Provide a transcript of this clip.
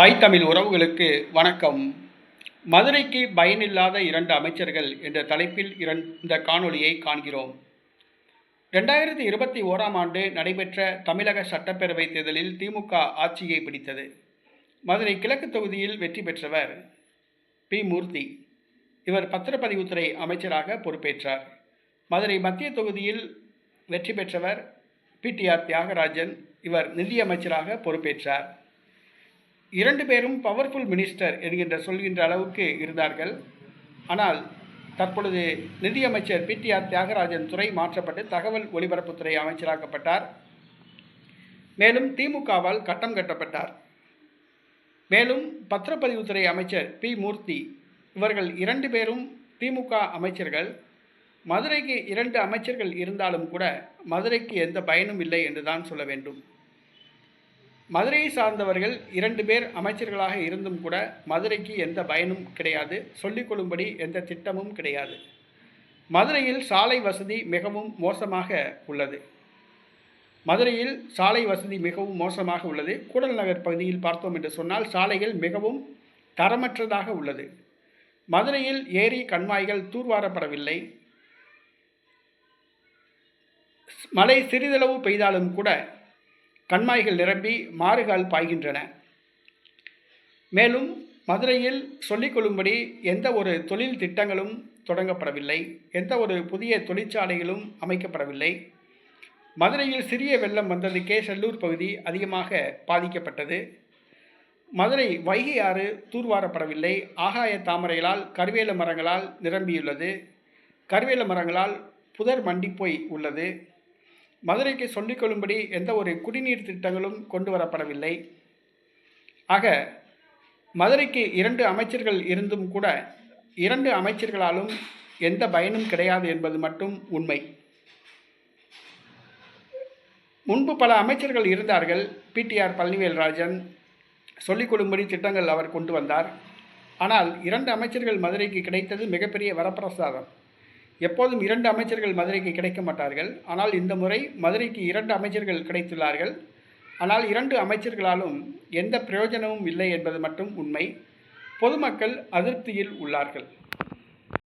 தாய் தமிழ் உறவுகளுக்கு வணக்கம். மதுரைக்கு பயனில்லாத இரண்டு அமைச்சர்கள் என்ற தலைப்பில் இந்த காணொளியை காண்கிறோம். ரெண்டாயிரத்தி இருபத்தி ஓராம் ஆண்டு நடைபெற்ற தமிழக சட்டப்பேரவை தேர்தலில் திமுக ஆட்சியை பிடித்தது. மதுரை கிழக்கு தொகுதியில் வெற்றி பெற்றவர் பி. மூர்த்தி. இவர் பத்திரப்பதிவுத்துறை அமைச்சராக பொறுப்பேற்றார். மதுரை மத்திய தொகுதியில் வெற்றி பெற்றவர் பிடிஆர் தியாகராஜன். இவர் நிதியமைச்சராக பொறுப்பேற்றார். இரண்டு பேரும் பவர்ஃபுல் மினிஸ்டர் என்கின்ற சொல்கின்ற அளவுக்கு இருந்தார்கள். ஆனால் தற்பொழுது நிதியமைச்சர் பிடிஆர் தியாகராஜன் துறை மாற்றப்பட்டு தகவல் ஒலிபரப்புத்துறை அமைச்சராக்கப்பட்டார். மேலும் திமுகவால் கட்டம் கட்டப்பட்டார். மேலும் பத்திரப்பதிவுத்துறை அமைச்சர் பி மூர்த்தி இவர்கள் இரண்டு பேரும் திமுக அமைச்சர்கள். மதுரைக்கு இரண்டு அமைச்சர்கள் இருந்தாலும் கூட மதுரைக்கு எந்த பயனும் இல்லை என்று தான் சொல்ல வேண்டும். மதுரையை சார்ந்தவர்கள் இரண்டு பேர் அமைச்சர்களாக இருந்தும் கூட மதுரைக்கு எந்த பயனும் கிடையாது. சொல்லிக்கொள்ளும்படி எந்த திட்டமும் கிடையாது. மதுரையில் சாலை வசதி மிகவும் மோசமாக உள்ளது. மதுரையில் சாலை வசதி மிகவும் மோசமாக உள்ளது. கூடல் நகர் பகுதியில் பார்த்தோம் என்று சொன்னால் சாலைகள் மிகவும் தரமற்றதாக உள்ளது. மதுரையில் ஏரி கண்மாய்கள் தூர்வாரப்படவில்லை. மழை சிறிதளவு பெய்தாலும் கூட கண்மாய்கள் நிரம்பி மாறுகால் பாய்கின்றன. மேலும் மதுரையில் சொல்லிக்கொள்ளும்படி எந்த ஒரு தொழில் திட்டங்களும் தொடங்கப்படவில்லை. எந்த ஒரு புதிய தொழிற்சாலைகளும் அமைக்கப்படவில்லை. மதுரையில் சிறிய வெள்ளம் வந்ததுக்கே செல்லூர் பகுதி அதிகமாக பாதிக்கப்பட்டது. மதுரை வைகை ஆறு தூர்வாரப்படவில்லை. ஆகாய தாமரைகளால் கருவேல மரங்களால் நிரம்பியுள்ளது. கருவேல மரங்களால் புதர் மண்டிப்போய் உள்ளது. மதுரைக்கு சொல்லிக்கொள்ளும்படி எந்த ஒரு குடிநீர் திட்டங்களும் கொண்டு வரப்படவில்லை. ஆக மதுரைக்கு இரண்டு அமைச்சர்கள் இருந்தும் கூட இரண்டு அமைச்சர்களாலும் எந்த பயனும் கிடையாது என்பது மட்டும் உண்மை. முன்பு பல அமைச்சர்கள் இருந்தார்கள். பிடிஆர் பழனிவேல்ராஜன் சொல்லிக் கொடும்படி திட்டங்கள் அவர் கொண்டு வந்தார். ஆனால் இரண்டு அமைச்சர்கள் மதுரைக்கு கிடைத்தது மிகப்பெரிய வரப்பிரசாதம். எப்போதும் இரண்டு அமைச்சர்கள் மதுரைக்கு கிடைக்க மாட்டார்கள். ஆனால் இந்த முறை மதுரைக்கு இரண்டு அமைச்சர்கள் கிடைத்துள்ளார்கள். ஆனால் இரண்டு அமைச்சர்களாலும் எந்த பிரயோஜனமும் இல்லை என்பது மட்டும் உண்மை. பொதுமக்கள் அதிருப்தியில் உள்ளார்கள்.